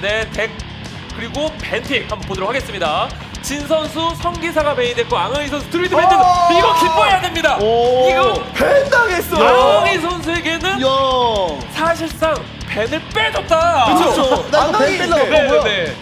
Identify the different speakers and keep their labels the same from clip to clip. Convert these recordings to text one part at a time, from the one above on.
Speaker 1: 가는데 덱 그리고 벤틱 한번 보도록 하겠습니다. 진 선수 성기사가 메인 됐고 앙흥이 선수 드루이드 벤틱
Speaker 2: 어!
Speaker 1: 이거 기뻐해야 됩니다.
Speaker 3: 오.
Speaker 1: 이거
Speaker 2: 벤 당했어.
Speaker 1: 앙흥이 선수에게는
Speaker 3: 야.
Speaker 1: 사실상 벤을 빼줬다.
Speaker 3: 그렇죠. 나 이거 벤 뺄라고
Speaker 2: 네,
Speaker 1: 네. 네,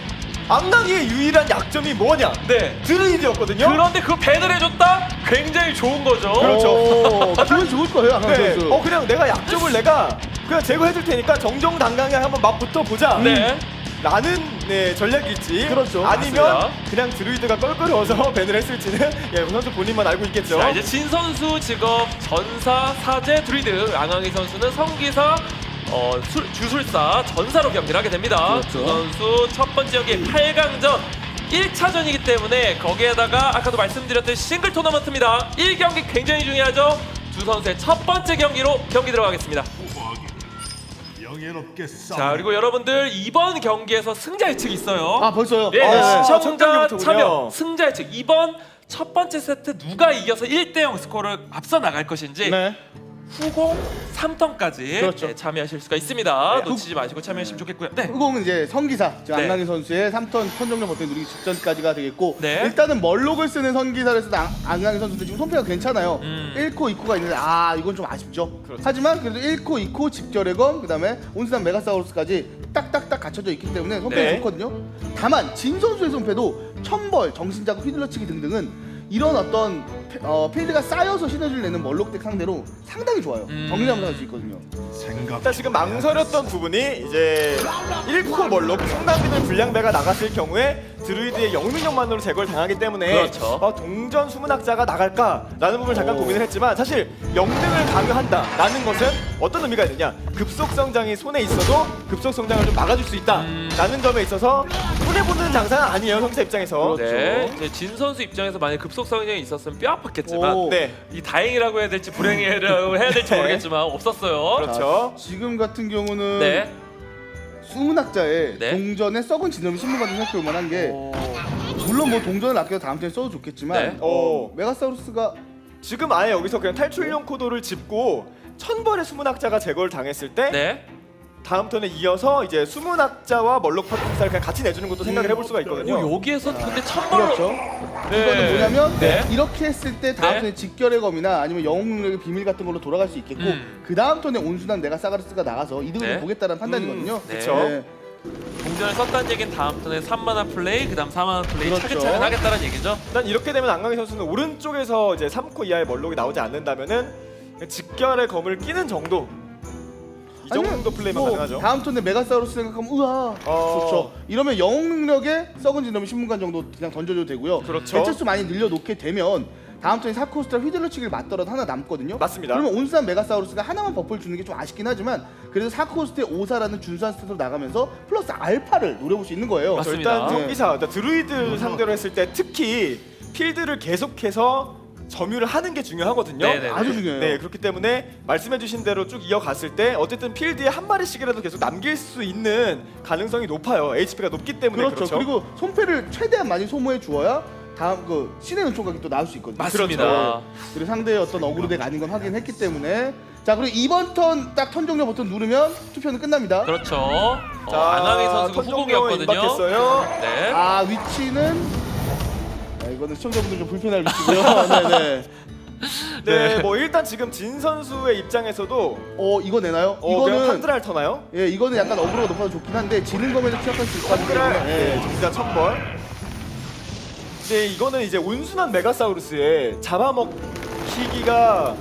Speaker 2: 암낭이의 유일한 약점이 뭐냐?
Speaker 1: 네.
Speaker 2: 드루이드였거든요.
Speaker 1: 그런데 그 벤을 해줬다? 굉장히 좋은 거죠.
Speaker 2: 그렇죠.
Speaker 3: 오, 기분 좋을 거예요, 한
Speaker 2: 네.
Speaker 3: 선수.
Speaker 2: 어 그냥 내가 약점을 내가 그냥 제거해줄 테니까 정정당당하게 한번 맞붙어 보자.
Speaker 1: 네.
Speaker 2: 라는 네, 전략일지
Speaker 3: 그렇죠.
Speaker 2: 아니면
Speaker 1: 맞습니다.
Speaker 2: 그냥 드루이드가 껄끄러워서 밴을 했을지는 예, 우 선수 본인만 알고 있겠죠.
Speaker 1: 자 이제 진 선수 직업 전사 사제 드루이드 앙앙이 선수는 성기사 어, 술- 주술사 전사로 경기를 하게 됩니다.
Speaker 3: 그렇죠.
Speaker 1: 두 선수 첫 번째 경기 8강전 1차전이기 때문에 거기에다가 아까도 말씀드렸던 싱글 토너먼트입니다. 1경기 굉장히 중요하죠. 두 선수의 첫 번째 경기로 경기 들어가겠습니다.
Speaker 4: 영예롭게 싸.
Speaker 1: 자 그리고 여러분들 이번 경기에서 승자 예측이 있어요.
Speaker 3: 아, 벌써요?
Speaker 1: 예,
Speaker 2: 아, 네. 첫
Speaker 1: 시청자
Speaker 2: 경기부터군요.
Speaker 1: 참여 승자 예측 이번 첫 번째 세트 누가 이겨서 1대0 스코어를 앞서 나갈 것인지
Speaker 3: 네.
Speaker 1: 후공 3턴까지
Speaker 3: 그렇죠.
Speaker 1: 참여하실 수가 있습니다.
Speaker 2: 네.
Speaker 1: 놓치지 마시고 참여하시면 좋겠고요. 네.
Speaker 3: 후공은 이제 성기사, 지금
Speaker 1: 네.
Speaker 3: 안강희 선수의 3턴 선정력 버튼 누리기 직전까지가 되겠고
Speaker 1: 네.
Speaker 3: 일단은 멀록을 쓰는 성기사를 쓰는 안- 안강희 선수도 지금 손패가 괜찮아요.
Speaker 1: 음.
Speaker 3: 1코, 2코가 있는데 아 이건 좀 아쉽죠.
Speaker 2: 그렇죠.
Speaker 3: 하지만 그래도 1코, 2코 직결의 검 그다음에 온스단 메가사우루스까지 딱딱딱 갖춰져 있기 때문에 손패가
Speaker 1: 네.
Speaker 3: 좋거든요. 다만 진 선수의 손패도 천벌, 정신자국, 휘둘러치기 등등은 이런 어떤 페- 어, 필드가 쌓여서 시너지를 내는 멀록덱 상대로 상당히 좋아요.
Speaker 1: 음.
Speaker 3: 정리하면서 할 수 있거든요.
Speaker 4: 생각.
Speaker 2: 일단 지금 망설였던 부분이 이제 1코 멀록 성남비들 불량배가 나갔을 경우에 드루이드의 영능력만으로 제거를 당하기 때문에
Speaker 1: 그렇죠.
Speaker 2: 어, 동전 수문학자가 나갈까라는 부분을 잠깐
Speaker 3: 오.
Speaker 2: 고민을 했지만 사실 영능을 강요한다라는 것은 어떤 의미가 있느냐 급속 성장이 손에 있어도 급속 성장을 좀 막아줄 수 있다라는 점에 있어서 손해보는 장사는 아니에요 성사 입장에서
Speaker 3: 그렇죠.
Speaker 1: 네. 이제 진 선수 입장에서 만약 급속 성장이 있었으면 뼈 아팠겠지만
Speaker 3: 오.
Speaker 2: 네
Speaker 1: 이 다행이라고 해야 될지 불행이라고 해야 될지
Speaker 2: 네.
Speaker 1: 모르겠지만 없었어요.
Speaker 2: 그렇죠
Speaker 3: 지금 같은 경우는
Speaker 1: 네.
Speaker 3: 수문학자의
Speaker 1: 네.
Speaker 3: 동전에 썩은 진음을 신문받은 생각해 볼 만한 게
Speaker 1: 오.
Speaker 3: 물론 뭐 동전을 아껴서 다음 턴에 써도 좋겠지만
Speaker 1: 네.
Speaker 3: 어, 메가사우루스가
Speaker 2: 지금 아예 여기서 그냥 탈출용 코도를 짚고 천벌의 수문학자가 제거를 당했을 때
Speaker 1: 네.
Speaker 2: 다음 턴에 이어서 이제 수문학자와 멀록 파트사를 그냥 같이 내주는 것도 생각을 해볼 수가 있거든요.
Speaker 1: 오, 여기에서 근데 천벌로
Speaker 3: 그렇죠.
Speaker 1: 네.
Speaker 3: 이거는 뭐냐면
Speaker 1: 네.
Speaker 3: 이렇게 했을 때 다음
Speaker 1: 네.
Speaker 3: 턴에 직결의 검이나 아니면 영웅 능력의 비밀 같은 걸로 돌아갈 수 있겠고
Speaker 1: 음.
Speaker 3: 그 다음 턴에 온순한 메가사가르스가 나가서 이득을
Speaker 1: 네.
Speaker 3: 좀 보겠다는 판단이거든요.
Speaker 2: 음,
Speaker 1: 그쵸. 동전을 썼다는 얘기는 다음 턴에 3만원 플레이, 그다음 4만원 플레이
Speaker 3: 그렇죠.
Speaker 1: 차근차근 하겠다는 얘기죠.
Speaker 2: 일단 이렇게 되면 안강희 선수는 오른쪽에서 이제 3코 이하의 멀록이 나오지 않는다면은 직결의 검을 끼는 정도 이 정도 플레이만
Speaker 3: 뭐
Speaker 2: 가능하죠.
Speaker 3: 다음 턴에 메가사우루스 생각하면 우와
Speaker 2: 어.
Speaker 3: 좋죠. 이러면 영웅 능력에 썩은 진음을 신문관 정도 그냥 던져줘도 되고요.
Speaker 2: 그렇죠.
Speaker 3: 개체수 많이 늘려놓게 되면 다음 턴에 사코스트라 휘둘러치기를 맞더라도 하나 남거든요.
Speaker 2: 맞습니다.
Speaker 3: 그러면 온수한 메가사우루스가 하나만 버프를 주는 게 좀 아쉽긴 하지만 그래도 사코스트의 오사라는 준수한 스탯으로 나가면서 플러스 알파를 노려볼 수 있는 거예요.
Speaker 2: 저
Speaker 1: 맞습니다.
Speaker 2: 일단 성기사, 일단 드루이드 상대로 했을 때 특히 필드를 계속해서 점유를 하는 게 중요하거든요.
Speaker 1: 네네네.
Speaker 3: 아주 중요해요.
Speaker 2: 네, 그렇기 때문에 말씀해주신 대로 쭉 이어갔을 때 어쨌든 필드에 한 마리씩이라도 계속 남길 수 있는 가능성이 높아요. HP가 높기 때문에
Speaker 3: 그렇죠.
Speaker 2: 그렇죠.
Speaker 3: 그리고 손패를 최대한 많이 소모해 주어야 다음 그 신의 은총각이 또 나올 수 있거든요.
Speaker 1: 맞습니다.
Speaker 3: 그렇죠. 그리고 상대의 어떤 어그로덱 아닌 건 확인했기 때문에 자 그리고 이번 턴 딱 턴 종료 버튼 누르면 투표는 끝납니다.
Speaker 1: 그렇죠. 어,
Speaker 2: 자,
Speaker 1: 안항희 선수가
Speaker 2: 턴 종료
Speaker 1: 후공이었거든요.
Speaker 2: 임박했어요.
Speaker 1: 네.
Speaker 3: 아 위치는 아, 이거는 시청자분들 좀 불편할 위치고요. 네네.
Speaker 2: 네,
Speaker 1: 네.
Speaker 2: 뭐 일단 지금 진 선수의 입장에서도
Speaker 3: 어 이거 내나요?
Speaker 2: 어, 그냥
Speaker 3: 이거는
Speaker 2: 판드랄 터나요?
Speaker 3: 예 이거는 약간 어그로가 높아서 좋긴 한데 지는 검에도 취약할 수 있기
Speaker 2: 판드랄,
Speaker 3: 때문에
Speaker 2: 네,
Speaker 3: 예.
Speaker 2: 정자 천벌. 네, 이거는 이제 온순한 메가사우루스의 잡아먹히기가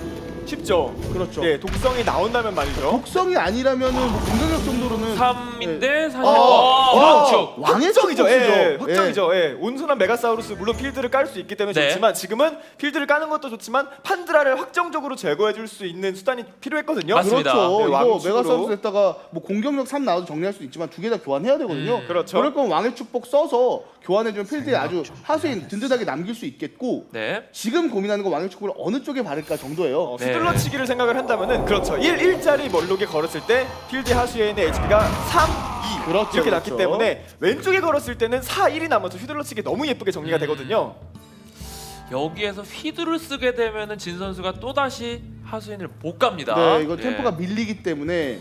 Speaker 2: 쉽죠.
Speaker 3: 그렇죠.
Speaker 2: 네, 독성이 나온다면 말이죠.
Speaker 3: 독성이 아니라면은 뭐 공격력 정도로는
Speaker 1: 3인데 사실
Speaker 3: 아,
Speaker 1: 어,
Speaker 3: 어,
Speaker 1: 왕축.
Speaker 3: 왕의
Speaker 2: 확정이죠.
Speaker 3: 축복이죠.
Speaker 2: 예, 확정이죠. 예. 온순한 메가사우루스 물론 필드를 깔 수 있기 때문에
Speaker 1: 네.
Speaker 2: 좋지만 지금은 필드를 까는 것도 좋지만 판드라를 확정적으로 제거해 줄 수 있는 수단이 필요했거든요.
Speaker 1: 맞습니다.
Speaker 3: 그렇죠.
Speaker 2: 네,
Speaker 3: 이거
Speaker 2: 왕축으로.
Speaker 3: 메가사우스에다가 뭐 공격력 3 나와도 정리할 수 있지만 두 개 다 교환해야 되거든요.
Speaker 1: 음,
Speaker 2: 그렇죠.
Speaker 3: 그럴 거면 왕의 축복 써서 교환해주면 필드에 아주 하수인 든든하게 남길 수 있겠고
Speaker 1: 네.
Speaker 3: 지금 고민하는 건 왕의 축복을 어느 쪽에 바를까 정도예요.
Speaker 2: 어,
Speaker 1: 네.
Speaker 2: 휘둘러치기를 생각을 한다면은 그렇죠. 1, 1짜리 멀록에 걸었을 때 필드 하수에 있는 HP가 3, 2
Speaker 3: 그렇죠,
Speaker 2: 이렇게 났기
Speaker 3: 그렇죠.
Speaker 2: 때문에 왼쪽에 걸었을 때는 4, 1이 남아서 휘둘러치기 너무 예쁘게 정리가
Speaker 1: 음.
Speaker 2: 되거든요.
Speaker 1: 여기에서 휘두를 쓰게 되면은 진 선수가 또 다시 하수인을 못 갑니다.
Speaker 3: 네, 이거
Speaker 1: 예.
Speaker 3: 템포가 밀리기 때문에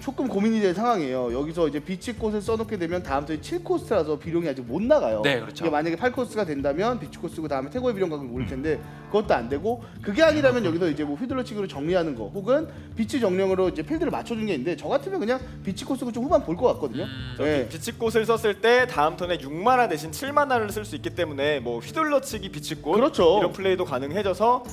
Speaker 3: 조금 고민이 될 상황이에요. 여기서 이제 비치꽃을 써놓게 되면 다음 턴에 7코스라서 비룡이 아직 못 나가요.
Speaker 1: 네, 그렇죠.
Speaker 3: 이게 만약에 8코스가 된다면 비치꽃 쓰고 다음에 태고의 비룡 가격이 오를 텐데 그것도 안 되고 그게 아니라면 여기서 이제 뭐 휘둘러치기로 정리하는 거 혹은 비치 정령으로 이제 필드를 맞춰준 게 있는데 저 같으면 그냥 비치꽃 쓰고 좀 후반 볼 것 같거든요.
Speaker 1: 음,
Speaker 3: 네.
Speaker 2: 비치꽃을 썼을 때 다음 턴에 6만화 대신 7만화를 쓸 수 있기 때문에 뭐 휘둘러치기 비치꽃
Speaker 3: 그렇죠.
Speaker 2: 이런 플레이도 가능해져서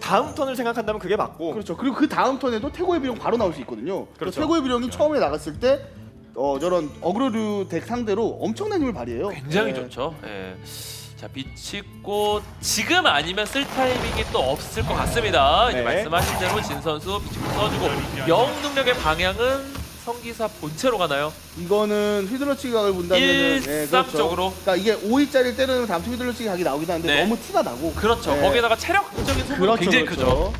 Speaker 2: 다음 턴을 생각한다면 그게 맞고
Speaker 3: 그렇죠. 그리고 그 다음 턴에도 태고의 비룡 바로 나올 수 있거든요.
Speaker 2: 그렇죠.
Speaker 3: 태고의 비룡이 처음에 나갔을 때 어, 저런 어그로류 덱 상대로 엄청난 힘을 발휘해요.
Speaker 1: 굉장히
Speaker 3: 네.
Speaker 1: 좋죠. 예. 자 빛이꽃 지금 아니면 쓸 타이밍이 또 없을 것 같습니다. 이제
Speaker 2: 네.
Speaker 1: 말씀하신 대로 진 선수 빛이꽃 써주고 영 능력의 방향은 성기사 본체로 가나요?
Speaker 3: 이거는 휘둘러치기 각을 본다면은 네,
Speaker 1: 일삼적으로.
Speaker 3: 그러니까 이게 5일짜리 때리면 다음 턴 휘둘러치기 각이 나오긴 하는데
Speaker 1: 네.
Speaker 3: 너무 티가 나고
Speaker 1: 그렇죠.
Speaker 3: 네.
Speaker 1: 거기에다가 체력적인 소모가
Speaker 3: 그렇죠,
Speaker 1: 굉장히
Speaker 3: 그렇죠.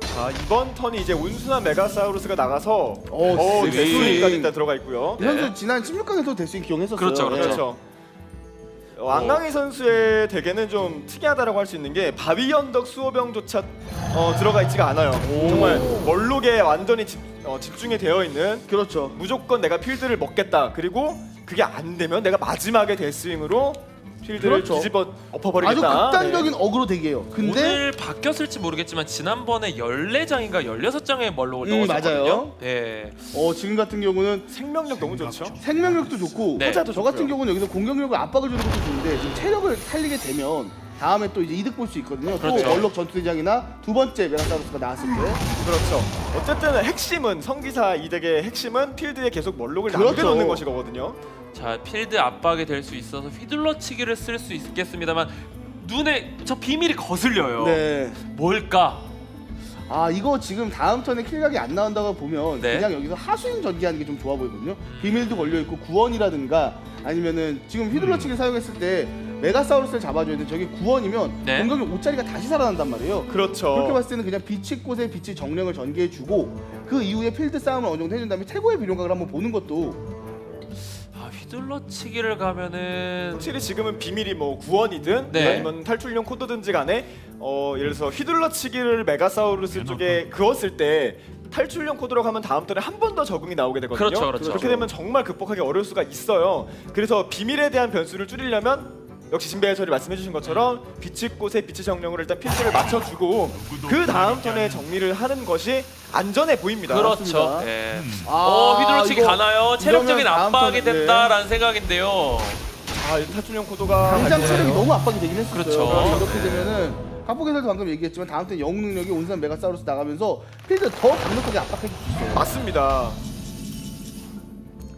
Speaker 1: 크죠.
Speaker 2: 자 이번 턴이 이제 온순한 메가사우루스가 나가서
Speaker 3: 스윙.
Speaker 2: 대수리까지 일단 들어가 있고요.
Speaker 3: 이 선수 지난 16강에서 대수인 기용했었어요.
Speaker 1: 그렇죠, 그렇죠.
Speaker 2: 그렇죠. 어, 안강희 선수의 대게는 좀 특이하다라고 할 수 있는 게 바위 언덕 수호병조차 어, 들어가 있지가 않아요. 정말 멀록에 완전히 집, 어, 집중이 되어 있는
Speaker 3: 그렇죠.
Speaker 2: 무조건 내가 필드를 먹겠다. 그리고 그게 안 되면 내가 마지막에 데스윙으로 필드를
Speaker 3: 그렇죠.
Speaker 2: 뒤집어
Speaker 3: 아주
Speaker 2: 엎어버리겠다.
Speaker 3: 극단적인 어그로 덱이에요. 근데
Speaker 1: 오늘 바뀌었을지 모르겠지만 지난번에 14장인가 16장의 멀록을
Speaker 3: 음,
Speaker 1: 넣었었거든요.
Speaker 3: 맞아요.
Speaker 1: 예.
Speaker 3: 어, 지금 같은 경우는
Speaker 2: 네. 생명력 너무 좋죠.
Speaker 3: 생명력도 좋고
Speaker 1: 네.
Speaker 3: 저 같은 경우는 여기서 공격력을 압박을 주는 것도 좋은데 지금 체력을 살리게 되면 다음에 또 이제 이득 볼 수 있거든요.
Speaker 1: 그렇죠.
Speaker 3: 또 얼럭 전투대장이나 두 번째 메가사우루스가 나왔을 때
Speaker 2: 그렇죠. 어쨌든 핵심은 성기사 이덱의 핵심은 필드에 계속 멀록을
Speaker 3: 그렇죠.
Speaker 2: 남겨놓는 것이거든요.
Speaker 1: 자 필드 압박이 될 수 있어서 휘둘러치기를 쓸 수 있겠습니다만 눈에 저 비밀이 거슬려요.
Speaker 3: 네.
Speaker 1: 뭘까?
Speaker 3: 아 이거 지금 다음 턴에 킬각이 안 나온다고 보면
Speaker 1: 네.
Speaker 3: 그냥 여기서 하수인 전개하는 게 좀 좋아 보이거든요. 비밀도 걸려 있고 구원이라든가 아니면은 지금 휘둘러치기를 사용했을 때 메가사우루스를 잡아줘야 돼. 저게 구원이면
Speaker 1: 네.
Speaker 3: 공격력 5짜리가 다시 살아난단 말이에요.
Speaker 2: 그렇죠.
Speaker 3: 그렇게 봤을 때는 그냥 빛이 꽃에 빛이 정령을 전개해주고 그 이후에 필드 싸움을 어느 정도 해준 다음에 최고의 비룡각을 한번 보는 것도
Speaker 1: 아 휘둘러치기를 가면은
Speaker 2: 확실히 지금은 비밀이 뭐 구원이든
Speaker 1: 네.
Speaker 2: 아니면 탈출용 코드든지 간에 어 예를 들어서 휘둘러치기를 메가사우루스 쪽에 그었을 때 탈출용 코드로 가면 다음 턴에 한 번 더 적응이 나오게 되거든요.
Speaker 1: 그렇죠, 그렇죠.
Speaker 2: 게 되면 정말 극복하기 어려울 수가 있어요. 그래서 비밀에 대한 변수를 줄이려면 역시 진배 해설이 말씀해주신 것처럼 빛의 꽃에 빛의 정령으로 일단 필드를 맞춰주고 그 다음 턴에 정리를 하는 것이 안전해 보입니다.
Speaker 1: 그렇죠.
Speaker 3: 맞습니다.
Speaker 1: 예.
Speaker 3: 아,
Speaker 1: 어 휘둘러치기
Speaker 3: 이거
Speaker 1: 가나요? 체력적인
Speaker 3: 이러면 다음
Speaker 1: 압박이
Speaker 3: 턴에-
Speaker 1: 됐다라는 생각인데요.
Speaker 2: 자, 이 탈출용 코드가
Speaker 3: 당장
Speaker 2: 갈
Speaker 3: 체력이. 너무 압박이 되긴 했었어요.
Speaker 1: 그렇죠.
Speaker 3: 그래서 이렇게 되면은 각복에서도 방금 얘기했지만 다음 때 영웅 능력이 온산 메가사우루스 나가면서 필드 더 강력하게 압박해 줄 수 있어요.
Speaker 2: 맞습니다.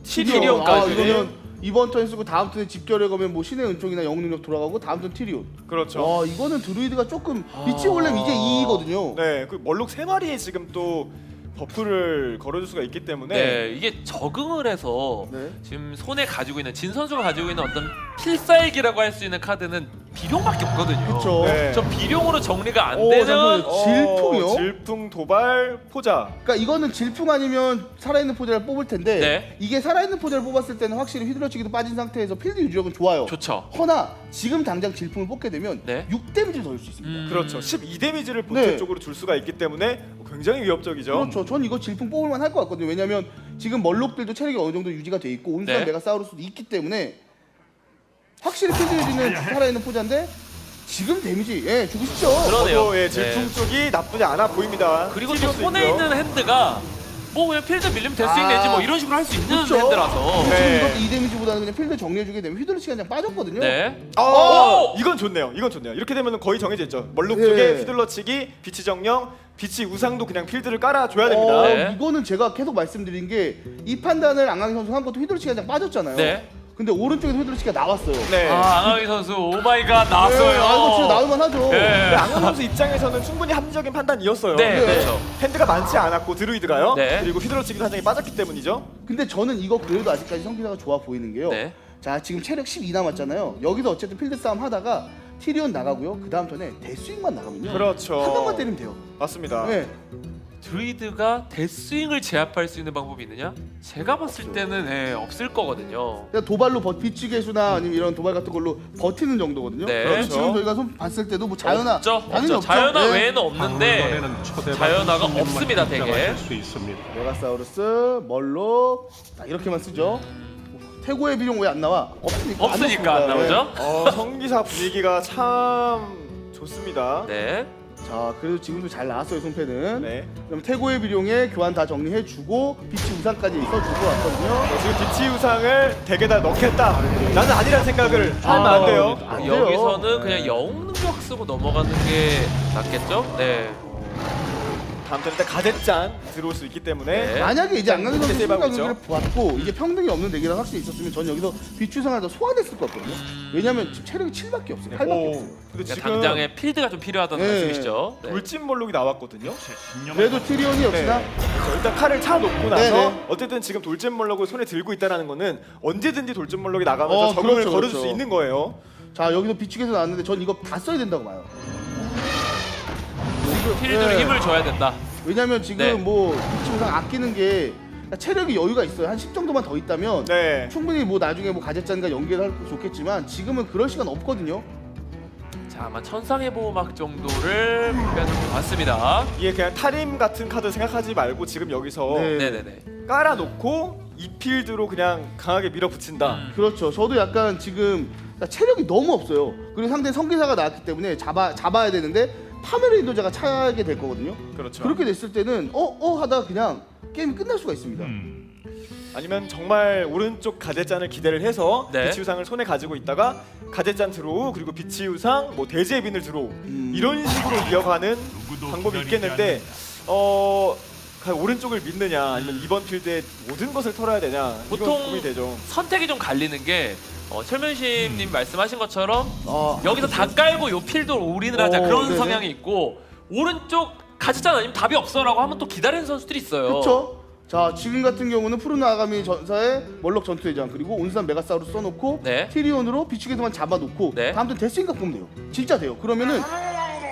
Speaker 1: 티리온까지.
Speaker 3: 아, 이거는 이번 턴에 쓰고 다음 턴에 집결해 가면 뭐 신의 은총이나 영웅 능력 돌아가고 다음 턴 티리온.
Speaker 2: 그렇죠.
Speaker 3: 와 이거는 드루이드가 조금 빛이 원래 이제 2이거든요.
Speaker 2: 네, 그 멀록 세 마리에 지금 또 버프를 걸어줄 수가 있기 때문에
Speaker 1: 네, 이게 적응을 해서
Speaker 3: 네.
Speaker 1: 지금 손에 가지고 있는 진 선수가 가지고 있는 어떤 필살기라고 할 수 있는 카드는 비룡밖에 없거든요.
Speaker 3: 그쵸.
Speaker 2: 네.
Speaker 1: 저 비룡으로 정리가 안
Speaker 3: 오,
Speaker 1: 되는
Speaker 3: 잠깐만요.
Speaker 2: 어,
Speaker 3: 질풍이요?
Speaker 2: 질풍, 도발, 포자.
Speaker 3: 그러니까 이거는 질풍 아니면 살아있는 포자를 뽑을 텐데
Speaker 1: 네.
Speaker 3: 이게 살아있는 포자를 뽑았을 때는 확실히 휘둘러치기도 빠진 상태에서 필드 유지력은 좋아요.
Speaker 1: 좋죠.
Speaker 3: 허나 지금 당장 질풍을 뽑게 되면
Speaker 1: 네.
Speaker 3: 6 데미지를 더 줄 수 있습니다.
Speaker 1: 음.
Speaker 2: 그렇죠. 12 데미지를 본체
Speaker 3: 네.
Speaker 2: 쪽으로 줄 수가 있기 때문에 굉장히 위협적이죠.
Speaker 3: 그렇죠. 전 이거 질풍 뽑을 만 할 것 같거든요. 왜냐면 지금 멀록들도 체력이 어느 정도 유지가 돼 있고 온수한
Speaker 1: 네.
Speaker 3: 메가사우루스도 있기 때문에 확실히 필드 유지는 살아있는 포자인데 지금 데미지 예 주고 싶죠.
Speaker 1: 그러네요.
Speaker 2: 저도 예, 질풍
Speaker 1: 네.
Speaker 2: 쪽이 나쁘지 않아 보입니다.
Speaker 1: 그리고 또 손에
Speaker 2: 있고요.
Speaker 1: 있는 핸드가 뭐 그냥 필드 밀리면 데스윙
Speaker 3: 아.
Speaker 1: 내지 뭐 이런 식으로 할 수 있는
Speaker 3: 그렇죠.
Speaker 1: 핸드라서.
Speaker 2: 네.
Speaker 3: 이것도 이 데미지보다는 그냥 필드 정리해주게 되면 휘둘러치기 그냥 빠졌거든요.
Speaker 1: 네.
Speaker 2: 어,
Speaker 1: 오!
Speaker 2: 이건 좋네요. 이건 좋네요. 이렇게 되면 거의 정해져 있죠. 멀록
Speaker 3: 예.
Speaker 2: 쪽에 휘둘러 치기, 빛이 정령, 빛이 우상도 그냥 필드를 깔아 줘야 됩니다.
Speaker 3: 어,
Speaker 1: 네.
Speaker 3: 이거는 제가 계속 말씀드린 게 이 판단을 안강희 선수 한 것도 휘둘러치기가 그냥 빠졌잖아요.
Speaker 1: 네.
Speaker 3: 근데 오른쪽에서 휘둘러치기가 나왔어요.
Speaker 2: 네.
Speaker 1: 아, 안하위 선수 오마이갓 나왔어요.
Speaker 3: 네, 아, 이거 진짜 나올만 하죠.
Speaker 1: 네.
Speaker 2: 근데 앙현 선수 입장에서는 충분히 합리적인 판단이었어요.
Speaker 1: 네,
Speaker 3: 네.
Speaker 1: 그렇죠.
Speaker 2: 핸드가 많지 않았고 드루이드가요.
Speaker 1: 네.
Speaker 2: 그리고 휘둘러치기도 한 장이 빠졌기 때문이죠.
Speaker 3: 근데 저는 이거 그래도 아직까지 성기사가 좋아 보이는 게요.
Speaker 1: 네.
Speaker 3: 자 지금 체력 12 남았잖아요. 여기서 어쨌든 필드 싸움 하다가 티리온 나가고요. 그 다음 턴에 데스윙만 나가면요.
Speaker 2: 그렇죠.
Speaker 3: 한 방만 때리면 돼요.
Speaker 2: 맞습니다.
Speaker 3: 네.
Speaker 1: 드루이드가 데스윙을 제압할 수 있는 방법이 있느냐? 제가 봤을 때는 예, 없을 거거든요.
Speaker 3: 그냥 도발로 버, 비치 개수나 아니면 이런 도발 같은 걸로 버티는 정도거든요.
Speaker 1: 네.
Speaker 2: 그렇죠.
Speaker 3: 지금 저희가 손 봤을 때도 뭐 자연아
Speaker 1: 없죠.
Speaker 3: 당연히
Speaker 1: 없죠.
Speaker 3: 없죠.
Speaker 1: 자연아
Speaker 3: 네.
Speaker 1: 외에는 없는데 자연아가 없습니다, 되게.
Speaker 4: 수 있습니다.
Speaker 3: 메가사우루스, 멀록 자, 이렇게만 쓰죠. 태고의 비룡 왜 안 나와? 없으니까
Speaker 1: 없으니까 안
Speaker 3: 넣습니다.
Speaker 1: 나오죠.
Speaker 2: 어, 성기사 분위기가 참 좋습니다.
Speaker 1: 네.
Speaker 3: 네. 자, 그래도 지금도 잘 나왔어요 손패는.
Speaker 2: 네.
Speaker 3: 그럼 태고의 비룡에 교환 다 정리해주고 비치 우산까지 써주고 왔거든요.
Speaker 2: 어, 지금 비치 우상을 덱에다 넣겠다. 나는 아니란 생각을 하면 안 돼요.
Speaker 3: 안 돼요.
Speaker 1: 여기서는 그냥
Speaker 3: 네.
Speaker 1: 영웅 능력 쓰고 넘어가는 게 낫겠죠? 네.
Speaker 2: 다음 턴에 일단 가젯잔 들어올 수 있기 때문에
Speaker 1: 네.
Speaker 3: 만약에 이제 안강현 선수
Speaker 2: 세이브하고
Speaker 3: 가격을 보았고 이게 평등이 없는 대결이 확실히 있었으면 전 여기서 비추상을 더 소화됐을 것 같거든요. 왜냐면 지금 체력이 7밖에 없어요. 8밖에
Speaker 2: 오,
Speaker 3: 없어요.
Speaker 2: 근데
Speaker 1: 그러니까
Speaker 2: 지금
Speaker 1: 당장에 필드가 좀 필요하다는
Speaker 3: 네.
Speaker 1: 말씀이시죠? 네.
Speaker 2: 돌진 몰록이 나왔거든요.
Speaker 3: 그래도 티리온이 역시나
Speaker 2: 네. 그래서 일단 칼을 차 놓고 나서
Speaker 3: 네네.
Speaker 2: 어쨌든 지금 돌진 몰록을 손에 들고 있다는 거는 언제든지 돌진 몰록이 나가면서
Speaker 3: 어,
Speaker 2: 적응을
Speaker 3: 그렇죠,
Speaker 2: 걸어줄
Speaker 3: 그렇죠.
Speaker 2: 수 있는 거예요.
Speaker 3: 자 여기서 비축해서 나왔는데 전 이거 다 써야 된다고 봐요.
Speaker 1: 필드로
Speaker 3: 네.
Speaker 1: 힘을 줘야 된다.
Speaker 3: 왜냐면 지금
Speaker 1: 네.
Speaker 3: 뭐 비추상 아끼는 게 체력이 여유가 있어요. 한 10 정도만 더 있다면
Speaker 2: 네.
Speaker 3: 충분히 뭐 나중에 뭐 가젯잔과 연계를 하고 좋겠지만 지금은 그럴 시간 없거든요.
Speaker 1: 자, 아마 천상의 보호막 정도를 빼는 것 같습니다.
Speaker 2: 이게 그냥 타림 같은 카드 생각하지 말고 지금 여기서
Speaker 3: 네.
Speaker 1: 네네네.
Speaker 2: 깔아놓고 이 필드로 그냥 강하게 밀어붙인다.
Speaker 1: 음.
Speaker 3: 그렇죠. 저도 약간 지금 체력이 너무 없어요. 그리고 상대 성기사가 나왔기 때문에 잡아 잡아야 되는데 파멸의 인도자가 차게 될 거거든요.
Speaker 2: 그렇죠.
Speaker 3: 그렇게 됐을 때는 어 어 하다 그냥 게임이 끝날 수가 있습니다.
Speaker 2: 아니면 정말 오른쪽 가젯잔을 기대를 해서
Speaker 1: 네.
Speaker 2: 비치우상을 손에 가지고 있다가 가젯잔 드로우 그리고 비치우상 뭐 대지의 빈을 드로우
Speaker 3: 음.
Speaker 2: 이런 식으로 이어가는 방법이 있겠는데 어 가- 오른쪽을 믿느냐 아니면 이번 필드에 모든 것을 털어야 되냐
Speaker 1: 보통-
Speaker 2: 이건 고민이 되죠.
Speaker 1: 선택이 좀 갈리는 게 어, 철면심님 말씀하신 것처럼
Speaker 3: 아,
Speaker 1: 여기서 다 깔고 요 필드 올인을 하자
Speaker 3: 어,
Speaker 1: 그런
Speaker 3: 네네.
Speaker 1: 성향이 있고 오른쪽 가지잖아 아니면 답이 없어라고 하면 또 기다리는 선수들이 있어요.
Speaker 3: 그렇죠. 자 지금 같은 경우는 푸른 아가미 전사의 멀럭 전투 회장 그리고 온산 메가사우루 써놓고
Speaker 1: 네.
Speaker 3: 티리온으로 비축에서만 잡아놓고
Speaker 1: 네.
Speaker 3: 다음 턴 데스인각 보면 돼요. 진짜 돼요. 그러면은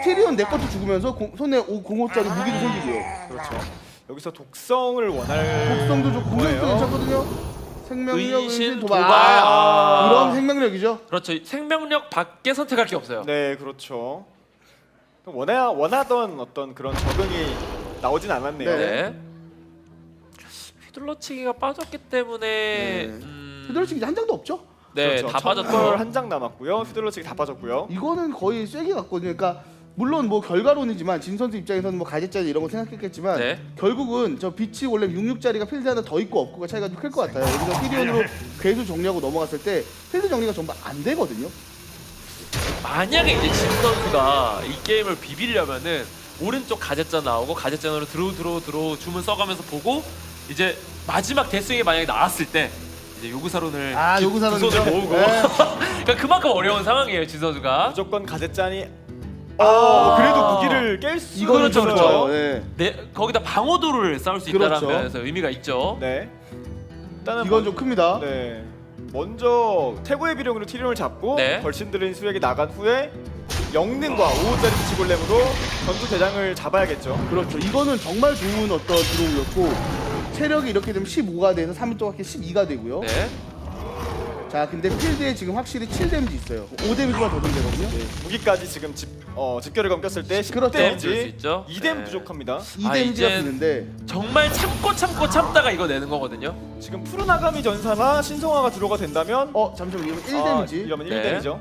Speaker 3: 티리온 내 것도 죽으면서 공- 손에 505짜리 무기도 생기고요.
Speaker 2: 그렇죠. 여기서 독성을 원할
Speaker 3: 독성도 좋고 공격도
Speaker 2: 거예요.
Speaker 3: 괜찮거든요. 생명력,
Speaker 1: 은신,
Speaker 3: 도발.
Speaker 1: 도발. 아.
Speaker 3: 그런 생명력이죠.
Speaker 1: 그렇죠. 생명력 밖에 선택할 게 없어요.
Speaker 2: 네 그렇죠. 원하 원하던 어떤 그런 적응이 나오진 않았네요.
Speaker 3: 네.
Speaker 1: 네. 휘둘러치기가 빠졌기 때문에
Speaker 3: 네.
Speaker 1: 음,
Speaker 3: 휘둘러치기 이제 한 장도 없죠?
Speaker 1: 네,
Speaker 2: 그렇죠.
Speaker 1: 다 빠졌죠.
Speaker 2: 한장 남았고요. 휘둘러치기 다 빠졌고요.
Speaker 3: 이거는 거의 쐐기 같거든요. 그러니까 물론 뭐 결과론이지만 진 선수 입장에서는 뭐 가젯짜리 이런 거 생각했겠지만
Speaker 1: 네.
Speaker 3: 결국은 저 빛이 원래 66짜리가 필드 하나 더 있고 없고가 차이가 좀 클 것 같아요. 여기서 피리온으로 괴수 정리하고 넘어갔을 때 필드 정리가 전부 안 되거든요.
Speaker 1: 만약에 이제 진 선수가 이 게임을 비비려면은 오른쪽 가젯자 나오고 가젯자으로 들어 들어 들어 주문 써가면서 보고 이제 마지막 대스윙이 만약에 나왔을 때 이제 요구사론을
Speaker 3: 아,
Speaker 1: 두-
Speaker 3: 요구사론이죠.
Speaker 1: 두 손을 모으고
Speaker 3: 네.
Speaker 1: 그러니까 그만큼 어려운 상황이에요 진 선수가
Speaker 2: 무조건 가젯잔이 아, 그래도 무기를 깰 수.
Speaker 3: 이거는
Speaker 1: 그렇죠,
Speaker 3: 좀
Speaker 1: 그렇죠.
Speaker 3: 네.
Speaker 1: 네, 거기다 방어도를 쌓을 수 있다는
Speaker 3: 그렇죠.
Speaker 1: 면에서 의미가 있죠.
Speaker 2: 네. 일단은
Speaker 3: 이건
Speaker 2: 먼-
Speaker 3: 좀 큽니다.
Speaker 2: 네. 먼저 태고의 비룡으로 티리온을 잡고
Speaker 1: 네.
Speaker 2: 벌신들은 수액이 나간 후에 영능과 5호짜리 비치골렘으로 전투 대장을 잡아야겠죠.
Speaker 3: 그렇죠. 이거는 정말 좋은 어떤 드로우였고 체력이 이렇게 되면 15가 돼서 3일 동안 12가 되고요.
Speaker 1: 네.
Speaker 3: 자, 근데 필드에 지금 확실히 7 데미지 있어요. 5 데미지만 더 되거든요.
Speaker 2: 무기까지 지금 집 어, 집결을 검겼을 때 10
Speaker 3: 그렇죠.
Speaker 1: 줄수
Speaker 2: 데미지
Speaker 1: 있죠.
Speaker 2: 2뎀
Speaker 1: 네.
Speaker 2: 부족합니다.
Speaker 3: 2
Speaker 1: 아,
Speaker 3: 데미지가 붙는데
Speaker 1: 정말 참고 참고 참다가 이거 내는 거거든요.
Speaker 2: 지금 푸르나가미 전사나 신성화가 들어가 된다면
Speaker 3: 어 잠시만 이러면 1
Speaker 2: 아,
Speaker 3: 데미지.
Speaker 2: 이러면
Speaker 1: 네.
Speaker 2: 1 데미죠.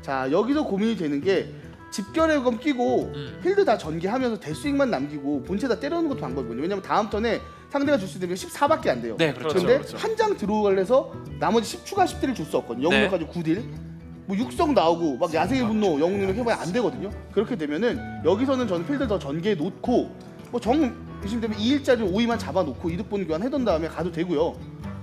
Speaker 3: 자 여기서 고민이 되는 게 집결의 검 끼고
Speaker 1: 음.
Speaker 3: 필드 다 전개하면서 대스윙만 남기고 본체 다 때려놓는 것도 방법이거든요. 왜냐면 다음 턴에 상대가 줄 수 있는 게 14밖에 안 돼요.
Speaker 1: 네, 그렇죠.
Speaker 3: 근데
Speaker 2: 그렇죠.
Speaker 3: 한장 들어오려 해서 나머지 10 추가 10딜을 줄 수 없거든요.
Speaker 1: 네.
Speaker 3: 영웅까지 9딜. 뭐 육성 나오고 막 야생의 분노 영웅 능력 해봐야 안 되거든요. 그렇게 되면은 여기서는 저는 필드 더 전개해 놓고 뭐정 의심 되면 2일짜리 5위만 잡아놓고 이득 보는 교환 해둔 다음에 가도 되고요.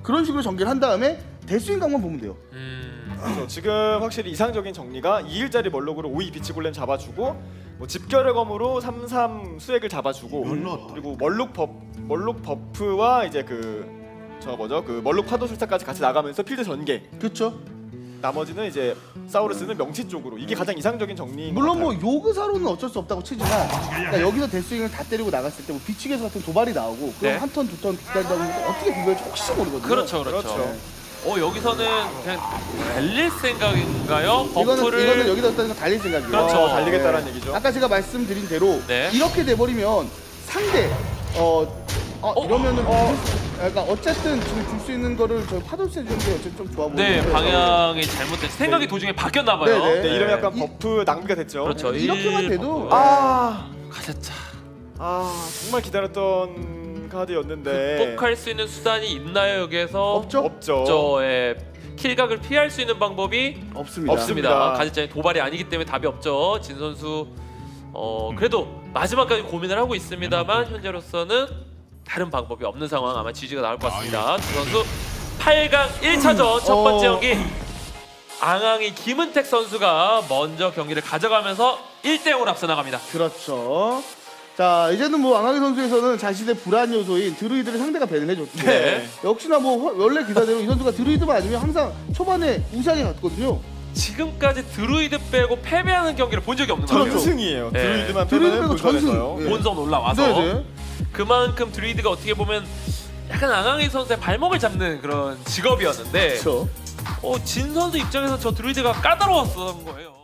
Speaker 3: 그런 식으로 전개를 한 다음에 대스윙 각만 보면 돼요.
Speaker 1: 음,
Speaker 2: 그렇죠. 지금 확실히 이상적인 정리가 2일짜리 멀록으로 5위 비치 골렘 잡아주고 뭐 집결의 검으로 33 수액을 잡아주고 그리고 멀록 버 멀록 버프와 이제 그 저 뭐죠 그 멀록 파도 술사까지 같이 나가면서 필드 전개
Speaker 3: 그렇죠?
Speaker 2: 나머지는 이제 사우루스는 명치 쪽으로 이게 가장 이상적인 정리인 것
Speaker 3: 물론 뭐
Speaker 2: 같아요.
Speaker 3: 요그사로는 어쩔 수 없다고 치지만 그러니까 여기서 데스윙을 다 때리고 나갔을 때 뭐 비치게서 같은 도발이 나오고 그럼
Speaker 1: 네.
Speaker 3: 한 턴 두 턴 기다리다 보면 어떻게 비교할지 혹시 모르거든요.
Speaker 1: 그렇죠, 그렇죠.
Speaker 2: 그렇죠.
Speaker 1: 어 여기서는 그냥 달릴 생각인가요?
Speaker 3: 이거는
Speaker 1: 버프를
Speaker 3: 이거는 여기다 건 달릴 생각이에요.
Speaker 1: 그렇죠.
Speaker 2: 어, 달리겠다라는 얘기죠.
Speaker 3: 아까 제가 말씀드린 대로
Speaker 1: 네.
Speaker 3: 이렇게 돼버리면 상대 어, 어,
Speaker 1: 어?
Speaker 3: 이러면은 그러니까 어쨌든 지금 줄 수 있는 거를 저 파도세 주는 게 어쨌든 좀 좋아 보이는데
Speaker 1: 네 방향이 잘못됐. 생각이 도중에 바뀌었나 봐요.
Speaker 3: 네, 네.
Speaker 2: 네, 이러면 약간
Speaker 3: 이-
Speaker 2: 버프 낭비가 됐죠.
Speaker 1: 그렇죠.
Speaker 3: 이렇게만
Speaker 1: 일
Speaker 3: 돼도
Speaker 1: 버프.
Speaker 2: 아,
Speaker 1: 가셨자.
Speaker 2: 아 정말 기다렸던 카드였는데
Speaker 1: 극복할 수 있는 수단이 있나요 여기에서?
Speaker 3: 없죠?
Speaker 2: 없죠.
Speaker 1: 저의 킬각을 피할 수 있는 방법이 없습니다.
Speaker 2: 없습니다.
Speaker 1: 가지짱이 도발이 아니기 때문에 답이 없죠. 진 선수 어 그래도 마지막까지 고민을 하고 있습니다만 현재로서는 다른 방법이 없는 상황 아마 지지가 나올 것 같습니다. 두 선수 8강 1차전 첫 번째
Speaker 3: 어.
Speaker 1: 경기 앙앙이 김은택 선수가 먼저 경기를 가져가면서 1대 0으로 앞서 나갑니다.
Speaker 3: 그렇죠. 자 이제는 뭐 앙하기 선수에서는 자신의 불안 요소인 드루이드를 상대가 배를 해줬죠.
Speaker 1: 네.
Speaker 3: 역시나 뭐 화- 원래 기사대로 이 선수가 드루이드만 아니면 항상 초반에 우세하게 갔거든요.
Speaker 1: 지금까지 드루이드 빼고 패배하는 경기를 본 적이 없는 것 같아요.
Speaker 2: 전승이에요.
Speaker 1: 네.
Speaker 2: 드루이드만
Speaker 3: 드루이드
Speaker 2: 빼면
Speaker 3: 빼고 전승.
Speaker 2: 본선에서요.
Speaker 3: 네.
Speaker 1: 본선 올라와서
Speaker 3: 네네.
Speaker 1: 그만큼 드루이드가 어떻게 보면 약간 앙앙이 선수의 발목을 잡는 그런 직업이었는데
Speaker 3: 그렇죠.
Speaker 1: 어, 진 선수 입장에서 저 드루이드가 까다로웠던 거예요.